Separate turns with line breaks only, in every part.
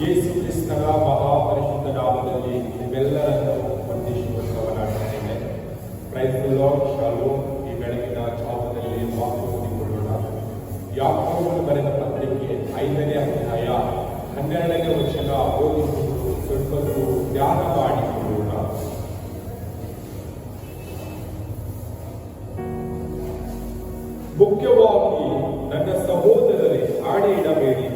ಯೇಸು ಕ್ರಿಸ್ತನ ಮಹಾಪರಿಶುದ್ಧ ನಾಮದಲ್ಲಿ ನಿಮ್ಮೆಲ್ಲರನ್ನು ವಂದಿಸುವಂತವನಾಗಿದ್ದೇನೆ ಪ್ರೈಸ್ ಶಾಲು ಈ ಬೆಳಗಿನ ಜಾವದಲ್ಲಿ ಓದಿಕೊಳ್ಳೋಣ ಯಾಕೋಬನು ಬರೆದ ಪತ್ರಿಕೆ ಐದನೇ ಅಧ್ಯಾಯ ಹನ್ನೆರಡನೇ ವಚನ ಓದಿಕೊಂಡು ಸ್ವಲ್ಪ ಧ್ಯಾನ ಮಾಡಿಕೊಳ್ಳೋಣ. ಮುಖ್ಯವಾಗಿ ನನ್ನ ಸಹೋದರರೇ, ಆಣೆ ಇಡಬೇಡಿ.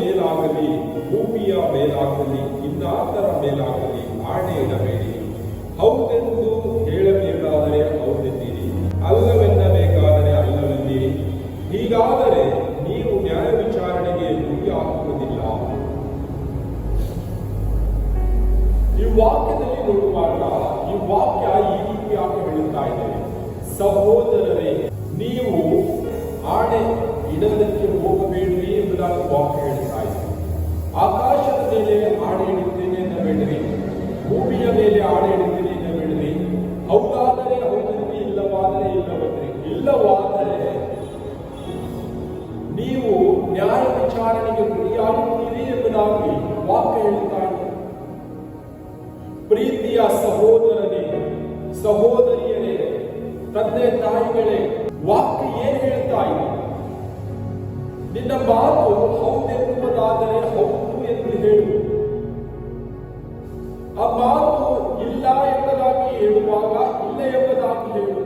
ಮೇಲಾಗಲಿ, ಭೂಮಿಯ ಮೇಲಾಗಲಿ ಇನ್ನಾತರ ಮೇಲಾಗಲಿ ಆಣೆ ಇಡಬೇಡಿ ಹೌದೆಂದು ಹೇಳಬೇಕಾದರೆ ಹೌದೆಂದಿರಿ ಅಲ್ಲವೆನ್ನಬೇಕಾದರೆ ಅಲ್ಲವೆಂದಿರಿ ಹೀಗಾದರೆ ನೀವು ನ್ಯಾಯ ವಿಚಾರಣೆಗೆ ಗುರಿ ಹಾಕುವುದಿಲ್ಲ ಈ ವಾಕ್ಯದಲ್ಲಿ ನೋಡುವಾಗ ಈ ವಾಕ್ಯ ಈ ರೀತಿಯಾಗಿ ಹೇಳುತ್ತಾ ಇದೆ. ಸಹೋದರರೇ, ನೀವು ಆಣೆ ಇಡದಕ್ಕೆ ಹೋಗಬೇಡ್ರಿ ಎಂಬುದಾಗಿ ವಾಕ್ಯ ಹೇಳ್ತಾ ಇದೆ ಆಕಾಶದ ಮೇಲೆ ಆಣೆ ಇಡುತ್ತೇನೆ ಎನ್ನಬೇಡ್ರಿ ಭೂಮಿಯ ಮೇಲೆ ಆಣೆ ಇಡುತ್ತೇನೆ ಎನ್ನಬೇಡ್ರಿ ಹೌದಾದರೆ ಹೌದನ್ರಿ ಇಲ್ಲವಾದರೆ ಇಲ್ಲವನ್ರಿ ಇಲ್ಲವಾದರೆ ನೀವು ನ್ಯಾಯ ವಿಚಾರಣೆಗೆ ಗುರಿಯಾಗುತ್ತೀರಿ ಎಂಬುದಾಗಿ ವಾಕ್ಯ ಹೇಳುತ್ತಾ ಇದೆ ಪ್ರೀತಿಯ ಸಹೋದರನೇ ಸಹೋದರಿಯರೇ ತಂದೆ ತಾಯಿಗಳೇ ವಾಕ್ಯ ಏನ್ ಹೇಳ್ತಾ ಇದೆ ನಿನ್ನ ಮಾತು ಹೌದೆನ್ನುವುದಾದರೆ ಹೌದು ಎಂದು ಹೇಳು. ಆ ಮಾತು ಇಲ್ಲ ಎಂಬುದಾಗಿ ಹೇಳುವಾಗ ಇಲ್ಲ ಎಂಬುದಾಗಿ ಹೇಳು.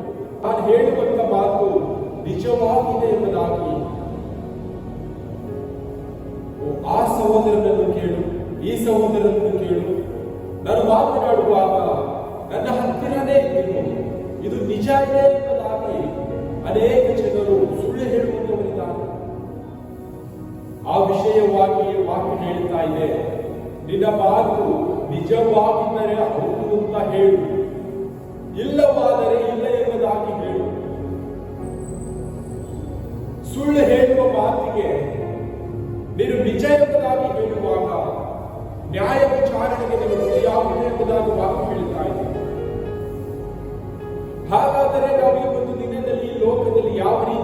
ನಾನು ಹೇಳುವಂತ ಮಾತು ನಿಜವಾಗಿದೆ ಎಂಬುದಾಗಿ. ಆ ಸಹೋದರನನ್ನು ಕೇಳು, ಈ ಸಹೋದರನನ್ನು ಕೇಳು. ನಾನು ಮಾತನಾಡುವಾಗ ನನ್ನ ಹತ್ತಿರನೇ ಇದು ನಿಜ ಇದೆ ಎಂಬುದಾಗಿ ಅನೇಕ ಜನರು ಸುಳ್ಳು ಹೇಳುವಂತವರಿದ್ದಾರೆ ಆ ವಿಷಯವಾಗಿ ವಾಕ್ಯ ಹೇಳ್ತಾ ಇದೆ. ನಿನ್ನ ಮಾತು ನಿಜವಾಗಿದ್ದರೆ ಹೌದು ಅಂತ ಹೇಳು. ಇಲ್ಲವಾದರೆ ಇಲ್ಲ ಎಂಬುದಾಗಿ ಹೇಳು. ಸುಳ್ಳು ಹೇಳುವ ಮಾತಿಗೆ ನೀನು ನಿಜ ಎಂಬುದಾಗಿ ಹೇಳುವಾಗ ನ್ಯಾಯ ವಿಚಾರಣೆಗೆ ನಿಮಗೆ ಗುರಿಯಾಗುವುದು ಎಂಬುದಾಗಿ ವಾಕ್ಯ ಹೇಳ್ತಾ ಇದೆ. ಹಾಗಾದರೆ ನಾವು ಈ ಒಂದು ದಿನದಲ್ಲಿ ಲೋಕದಲ್ಲಿ ಯಾವ ರೀತಿಯಾಗಿ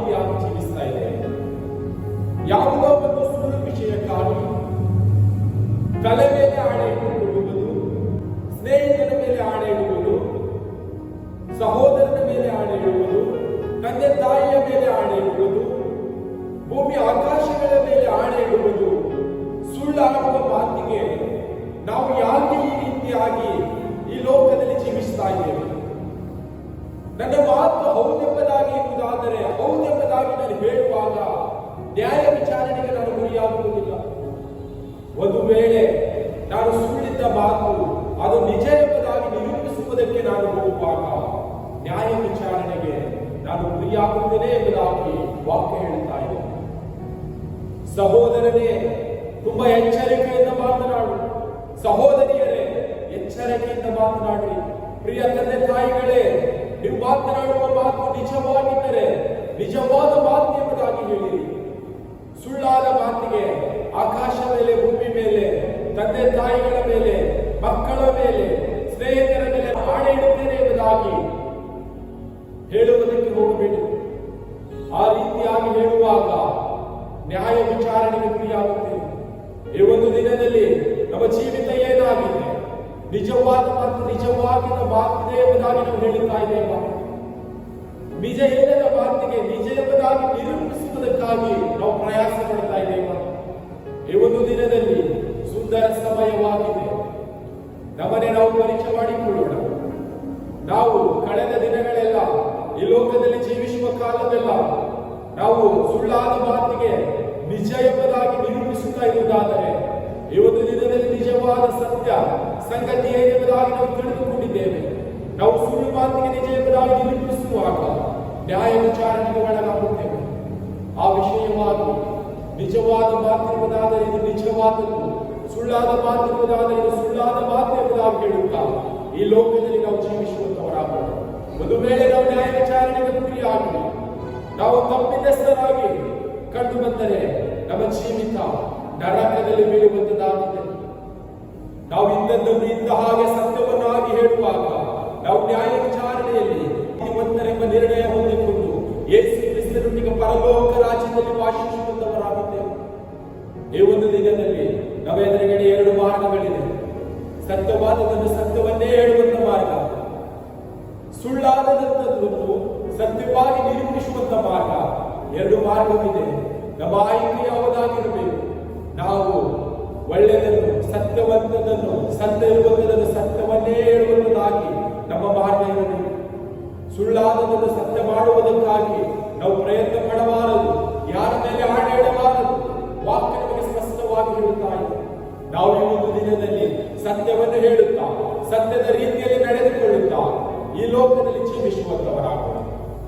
ತಲೆ ಮೇಲೆ ಆಣೆ ಇಟ್ಟುಕೊಳ್ಳುವುದು ಸ್ನೇಹಿತರ ಮೇಲೆ ಆಣೆ ಇಡುವುದು, ಸಹೋದರನ ಮೇಲೆ ಆಣೆ ಇಡುವುದು, ತಂದೆ ತಾಯಿಯ ಮೇಲೆ ಆಣೆ ಇಡುವುದು, ಭೂಮಿ ಆಕಾಶಗಳ ಮೇಲೆ ಆಣೆ ಇಡುವುದು, ಸುಳ್ಳಾಗುವ ಮಾತಿಗೆ ನಾವು ಯಾಕೆ ಈ ರೀತಿಯಾಗಿ ಈ ಲೋಕದಲ್ಲಿ ಜೀವಿಸ್ತಾ ಇದ್ದೇವೆ? ನನ್ನ ಮಾತು ಹೌದೆಂಬುದಾಗಿ ಇರುವುದಾದರೆ, ಹೌದೆಂಬುದಾಗಿ ನಾನು ಹೇಳುವಾಗ ನ್ಯಾಯ ವಿಚಾರಣೆಗೆ ನಾನು ಗುರಿಯಾಗುವುದಿಲ್ಲ. ಒಂದು ವೇಳೆ ನಾನು ಸುಳ್ಳಿದ್ದ ಮಾತು ಅದು ನಿಜ ಎಂಬುದಾಗಿ ನಿರೂಪಿಸುವುದಕ್ಕೆ ನಾನು ಹೋಗುವಾಗ ನ್ಯಾಯ ವಿಚಾರಣೆಗೆ ನಾನು ಗುರಿಯಾಗುತ್ತೇನೆ ಎಂಬುದಾಗಿ ವಾಕ್ಯ ಹೇಳ್ತಾ ಇದೆ ಸಹೋದರನೇ, ತುಂಬಾ ಎಚ್ಚರಿಕೆಯಿಂದ ಮಾತನಾಡು. ಸಹೋದರಿಯರೇ, ಎಚ್ಚರಿಕೆಯಿಂದ ಮಾತನಾಡಿ. ಪ್ರಿಯ ತಂದೆ ತಾಯಿಗಳೇ, ನೀವು ಮಾತನಾಡುವ ಮಾತು ನಿಜವಾಗಿದ್ದರೆ, ನಿಜವಾದ ಈ ಒಂದು ದಿನದಲ್ಲಿ ನಮ್ಮ ಜೀವಿತ ಏನಾಗಿದೆ? ನಿಜವಾದ ಮತ್ತು ನಿಜವಾಗಿ ನಮ್ಮ ಆಗಿದೆ ಎಂಬುದಾಗಿ ನಾವು ಹೇಳುತ್ತಾ ಇದ್ದೇವೆ? ನಿಜ ಇಲ್ಲದ ಮಾತಿಗೆ, ನಿಜ ಎಂಬುದಾಗಿ ನಿರೂಪಿಸುವುದಕ್ಕಾಗಿ ನಾವು ಪ್ರಯಾಸ ಪಡ್ತಾ ಇದ್ದೇವೆ? ಈ ಒಂದು ದಿನದಲ್ಲಿ ಸುಂದರ ಸಮಯವಾಗಿದೆ. ನಮ್ಮನೆ ನಾವು ಪರಿಚಯ ಮಾಡಿಕೊಳ್ಳೋಣ. ನಾವು ಕಳೆದ ದಿನಗಳೆಲ್ಲ ಈ ಲೋಕದಲ್ಲಿ ಜೀವಿಸುವ ಕಾಲದೆಲ್ಲ ನಾವು ಸುಳ್ಳಾದ ಮಾತಿಗೆ ನಿಜ ಎಂಬುದಾಗಿ ನಿರೂಪಿಸುತ್ತಾ ಇರುವುದಾದರೆ, ಇವತ್ತು ದಿನದಲ್ಲಿ ನಿಜವಾದ ಸತ್ಯ, ಸಂಗತಿ ಏನೆಂಬುದಾಗಿ ನಾವು ತಿಳಿದುಕೊಂಡಿದ್ದೇವೆ. ನಾವು ಸುಳ್ಳು ಮಾತಿಗೆ ನಿಜ ಎಂಬುದಾಗಿ ನಿರೂಪಿಸುವಾಗ ನ್ಯಾಯ ವಿಚಾರಣೆಗೆ ಒಳಗಾಗುತ್ತೇವೆ. ಆ ವಿಷಯವಾಗಿ ನಿಜವಾದ ಮಾತಿರುವುದಾದರೆ ಇದು ನಿಜವಾದದ್ದು, ಸುಳ್ಳಾದ ಮಾತಿರುವುದಾದರೆ ಇದು ಸುಳ್ಳಾದ ಮಾತು ಎಂಬುದಾಗಿ ಹೇಳುತ್ತಾ, ಈ ಲೋಕದಲ್ಲಿ ನಾವು ಜೀವಿಸುವಂತವರಾಗೋಣ ಒಂದು ವೇಳೆ ನಾವು ನ್ಯಾಯ ವಿಚಾರಣೆಗೆ ಗುರಿಯಾಗಿ, ನಾವು ತಪ್ಪಿತಸ್ಥರಾಗಿ ಕಂಡು ಬಂದರೆ ನಮ್ಮ ಜೀವಿತ ನರಕದಲ್ಲಿ ಬೀಳುವಂತದ್ದಾಗಿದೆ ನಾವು ಇಂಥದ್ದನ್ನು ಇಂದ ಹಾಗೆ ಸತ್ಯವನ್ನಾಗಿ ಹೇಳುವಾಗ ನಾವು ನ್ಯಾಯ ವಿಚಾರಣೆಯಲ್ಲಿ ನೀತಿವಂತರೆಂಬ ನಿರ್ಣಯ ಹೊಂದಿಕೊಂಡು ಯೇಸು ಕ್ರಿಸ್ತರೊಂದಿಗೆ ಪರಲೋಕ ರಾಜ್ಯದಲ್ಲಿ ವಾಸಿಸುವಂತವರಾಗುತ್ತೇವೆ ಈ ಒಂದು ದಿನದಲ್ಲಿ ನಮ್ಮ ಎದುರುಗಡೆ ಎರಡು ಮಾರ್ಗಗಳಿದೆ. ಸತ್ಯವಾದದನ್ನು ಸತ್ಯವನ್ನೇ ಹೇಳುವಂತ ಮಾರ್ಗ. ಸುಳ್ಳಾದದಂತದ್ದು ಸತ್ಯವಾಗಿ ನಿರೂಪಿಸುವಂತ ಮಾರ್ಗ. ಎರಡು ಮಾರ್ಗವಿದೆ. ನಮ್ಮ ಆಯ್ಕೆ ಯಾವುದಾಗಿರಬೇಕು ನಾವು ಒಳ್ಳೆಯದನ್ನು ಸತ್ಯವಂತದನ್ನು ಸತ್ಯ ಇರುವಂತದನ್ನು ಸತ್ಯವನ್ನೇ ಹೇಳುವಂತದಾಗಿ ನಮ್ಮ ಮಾರ್ಗ ಇರಬೇಕು ಸುಳ್ಳಾದದನ್ನು ಸತ್ಯ ಮಾಡುವುದಕ್ಕಾಗಿ ನಾವು ಪ್ರಯತ್ನ ಪಡಬಾರದು. ಯಾರ ಮೇಲೆ ಹಾಡು ಹೇಳಬಾರದು? ವಾಕ್ಯ ನಮಗೆ ಸ್ಪಷ್ಟವಾಗಿ ಹೇಳುತ್ತಾ ಇದೆ. ನಾವು ಈ ಒಂದು ದಿನದಲ್ಲಿ ಸತ್ಯವನ್ನು ಹೇಳುತ್ತಾ, ಸತ್ಯದ ರೀತಿಯಲ್ಲಿ ನಡೆದುಕೊಳ್ಳುತ್ತಾ ಈ ಲೋಕದಲ್ಲಿ ಜೀವಿಸುವಂತವರಾಗೋಣ.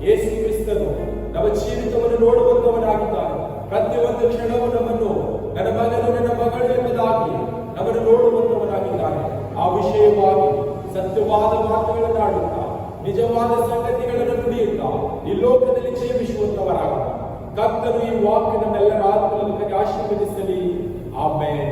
ಯೇಸು ಕ್ರಿಸ್ತನು ನಮ್ಮ ಜೀವಿತವನ್ನು ನೋಡುವಂತವನಾಗಿದ್ದಾನೆ. ಪ್ರತಿಯೊಂದು ಕ್ಷಣವು ನಮ್ಮನ್ನು ನನ್ನ ಮಗನು ನನ್ನ ಮಗಳು ಎಂಬುದಾಗಿ ನಮ್ಮನ್ನು ನೋಡುವಂತವನಾಗಿದ್ದಾನೆ ಆ ವಿಷಯವಾಗಿ ಸತ್ಯವಾದ ಮಾತುಗಳನ್ನು ಆಡುತ್ತಾ ನಿಜವಾದ ಸಂಗತಿಗಳನ್ನು ನುಡಿಯುತ್ತಾ ಈ ಲೋಕದಲ್ಲಿ ಜೀವಿಸುವಂತವರಾಗ ಕರ್ತನು ಈ ವಾಕ್ಯ ನಮ್ಮೆಲ್ಲರ ಆತ್ಮವನ್ನು ಆಶೀರ್ವದಿಸಲಿ ಆಮೇಲೆ